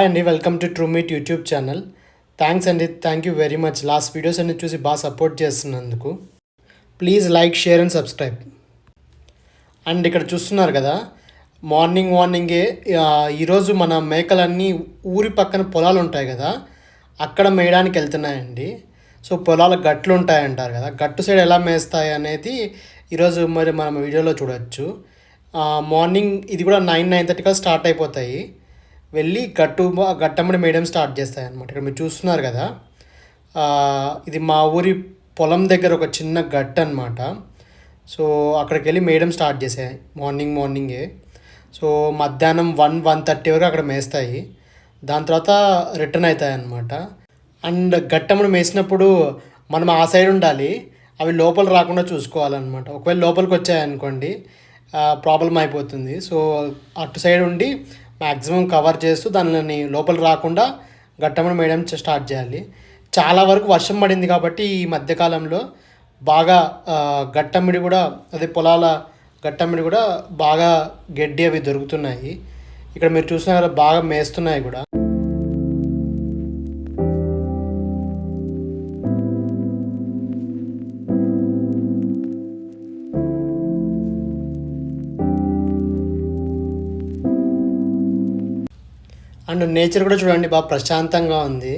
Hi అండి welcome to true meet YouTube channel thanks అండి thank you very much last videos అన్ని చూసి బాగా సపోర్ట్ చేస్తున్నందుకు. Please like share and subscribe and ఇక్కడ చూస్తున్నారు కదా మార్నింగ్ మార్నింగే ఈరోజు మన మేకలన్నీ ఊరి పక్కన పొలాలు ఉంటాయి కదా అక్కడ మేయడానికి వెళ్తున్నాయండి. సో పొలాల గట్లు ఉంటాయంటారు కదా గట్టు సైడ్ ఎలా మేస్తాయి అనేది ఈరోజు మరి మనం వీడియోలో చూడొచ్చు. మార్నింగ్ ఇది కూడా నైన్ నైన్ థర్టీగా స్టార్ట్ అయిపోతాయి. వెళ్ళి గట్టు గట్టమ్మడి మేయడం స్టార్ట్ చేస్తాయి అనమాట ఇక్కడ మీరు చూస్తున్నారు కదా. ఇది మా ఊరి పొలం దగ్గర ఒక చిన్న గట్ట అనమాట సో అక్కడికి వెళ్ళి మేయడం స్టార్ట్ చేసాయి మార్నింగ్ మార్నింగే. సో మధ్యాహ్నం వన్ వన్ థర్టీ వరకు అక్కడ మేస్తాయి. దాని తర్వాత రిటర్న్ అవుతాయి అన్నమాట అండ్ గట్టమును మేసినప్పుడు మనం ఆ సైడ్ ఉండాలి. అవి లోపల రాకుండా చూసుకోవాలన్నమాట. ఒకవేళ లోపలికి వచ్చాయనుకోండి ప్రాబ్లం అయిపోతుంది. సో అటు సైడ్ ఉండి మ్యాక్సిమం కవర్ చేస్తూ దానిని లోపల రాకుండా గట్టమని మేయడం స్టార్ట్ చేయాలి. చాలా వరకు వర్షం పడింది కాబట్టి ఈ మధ్యకాలంలో బాగా గట్టమిడి గట్టమ్మిడి కూడా అదే పొలాల గట్టమ్మిడి కూడా బాగా గడ్డి అవి దొరుకుతున్నాయి. ఇక్కడ మీరు చూసిన బాగా మేస్తున్నాయి కూడా. అండ్ నేచర్ కూడా చూడండి బాగా ప్రశాంతంగా ఉంది.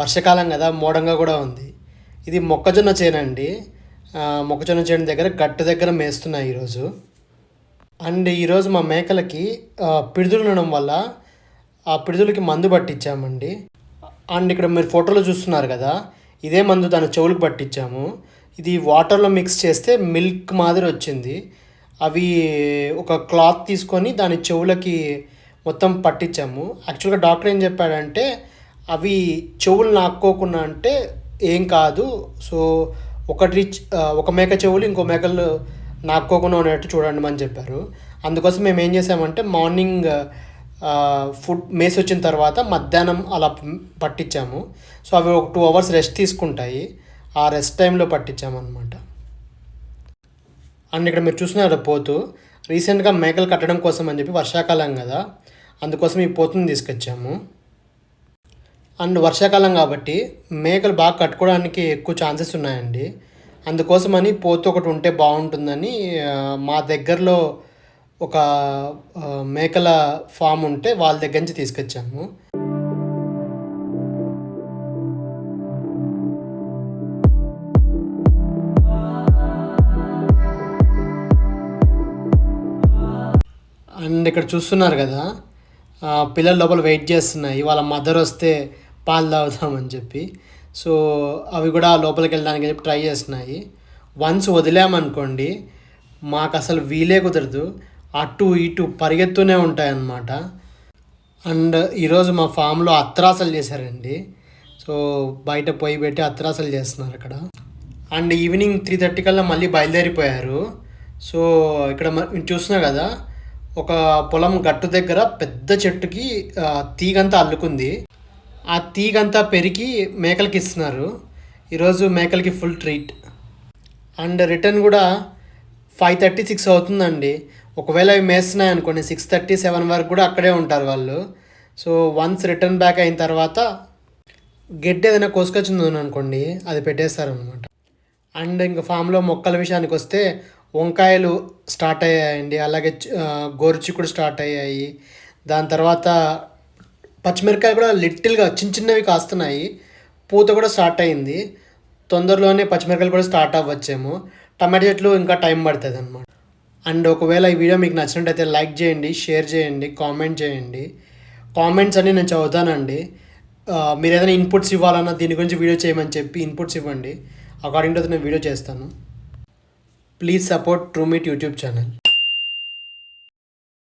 వర్షాకాలం కదా మోడంగా కూడా ఉంది. ఇది మొక్కజొన్న చేను అండి. మొక్కజొన్న చేను దగ్గర గట్టు దగ్గర మేస్తున్నాయి ఈరోజు. అండ్ ఈరోజు మా మేకలకి పిడుదులు ఉండడం వల్ల ఆ పిడుదులకి మందు పట్టించామండి. అండ్ ఇక్కడ మీరు ఫోటోలో చూస్తున్నారు కదా ఇదే మందు దాని చెవులకు పట్టించాము. ఇది వాటర్లో మిక్స్ చేస్తే మిల్క్ మాదిరి వచ్చింది. అవి ఒక క్లాత్ తీసుకొని దాని చెవులకి మొత్తం పట్టించాము. యాక్చువల్గా డాక్టర్ ఏం చెప్పాడంటే అవి చెవులు నాక్కోకుండా అంటే ఏం కాదు. సో ఒకటి ఒక మేక చెవులు ఇంకో మేకలు నాక్కోకుండా ఉన్నట్టు చూడండి అని చెప్పారు. అందుకోసం మేము ఏం చేసామంటే మార్నింగ్ ఫుడ్ మేస్ వచ్చిన తర్వాత మధ్యాహ్నం అలా పట్టించాము. సో అవి ఒక టూ అవర్స్ రెస్ట్ తీసుకుంటాయి. ఆ రెస్ట్ టైంలో పట్టించామన్నమాట. అండ్ ఇక్కడ మీరు చూసినారు పోతు. రీసెంట్గా మేకలు కట్టడం కోసం అని చెప్పి వర్షాకాలం కదా అందుకోసం ఈ పోతుని తీసుకొచ్చాము. అండ్ వర్షాకాలం కాబట్టి మేకలు బాగా కట్టుకోవడానికి ఎక్కువ ఛాన్సెస్ ఉన్నాయండి. అందుకోసమని పోతు ఒకటి ఉంటే బాగుంటుందని మా దగ్గరలో ఒక మేకల ఫామ్ ఉంటే వాళ్ళ దగ్గర నుంచి తీసుకొచ్చాము. ఇక్కడ చూస్తున్నారు కదా పిల్లలు లోపల వెయిట్ చేస్తున్నాయి వాళ్ళ మదర్ వస్తే పాలు తాగుదామని చెప్పి. సో అవి కూడా లోపలికి వెళ్ళడానికి చెప్పి ట్రై చేస్తున్నాయి. వన్స్ వదిలామనుకోండి మాకు అసలు వీలే కుదరదు. అటు ఇటు పరిగెత్తూనే ఉంటాయన్నమాట. అండ్ ఈరోజు మా ఫామ్లో అత్రాసలు చేశారండి. సో బయట పొయ్యి పెట్టి అత్రాసలు చేస్తున్నారు అక్కడ. అండ్ ఈవినింగ్ త్రీ థర్టీ కల్లా మళ్ళీ బయలుదేరిపోయారు. సో ఇక్కడ మ- చూస్తున్నారు కదా ఒక పొలం గట్టు దగ్గర పెద్ద చెట్టుకి తీగంతా అల్లుకుంది. ఆ తీగంతా పెరిగి మేకలకి ఇస్తున్నారు. ఈరోజు మేకలకి ఫుల్ ట్రీట్. అండ్ రిటర్న్ కూడా ఫైవ్ థర్టీ సిక్స్ అవుతుందండి. ఒకవేళ అవి మేస్తున్నాయి అనుకోండి సిక్స్ థర్టీ సెవెన్ వరకు కూడా అక్కడే ఉంటారు వాళ్ళు. సో వన్స్ రిటర్న్ బ్యాక్ అయిన తర్వాత గెడ్డ ఏదైనా కోసుకొచ్చింది అనుకోండి అది పెట్టేస్తారనమాట అండ్ ఇంకా ఫామ్లో మొక్కల విషయానికి వస్తే వంకాయలు స్టార్ట్ అయ్యాయండి. అలాగే గోరుచిక్కుడు స్టార్ట్ అయ్యాయి. దాని తర్వాత పచ్చిమిరపకాయలు కూడా లిటిల్గా చిన్న చిన్నవి కాస్తున్నాయి. పూత కూడా స్టార్ట్ అయింది. తొందరలోనే పచ్చిమిరకాయలు కూడా స్టార్ట్ అవ్వచ్చేమో. టమాటా చెట్లు ఇంకా టైం పడుతుంది అనమాట అండ్ ఒకవేళ ఈ వీడియో మీకు నచ్చినట్టయితే లైక్ చేయండి షేర్ చేయండి కామెంట్ చేయండి. కామెంట్స్ అన్ని నేను చదువుతానండి. మీరు ఏదైనా ఇన్పుట్స్ ఇవ్వాలన్నా దీని గురించి వీడియో చేయమని చెప్పి ఇన్పుట్స్ ఇవ్వండి. అకార్డింగ్ టు నేను వీడియో చేస్తాను. Please support true meet YouTube channel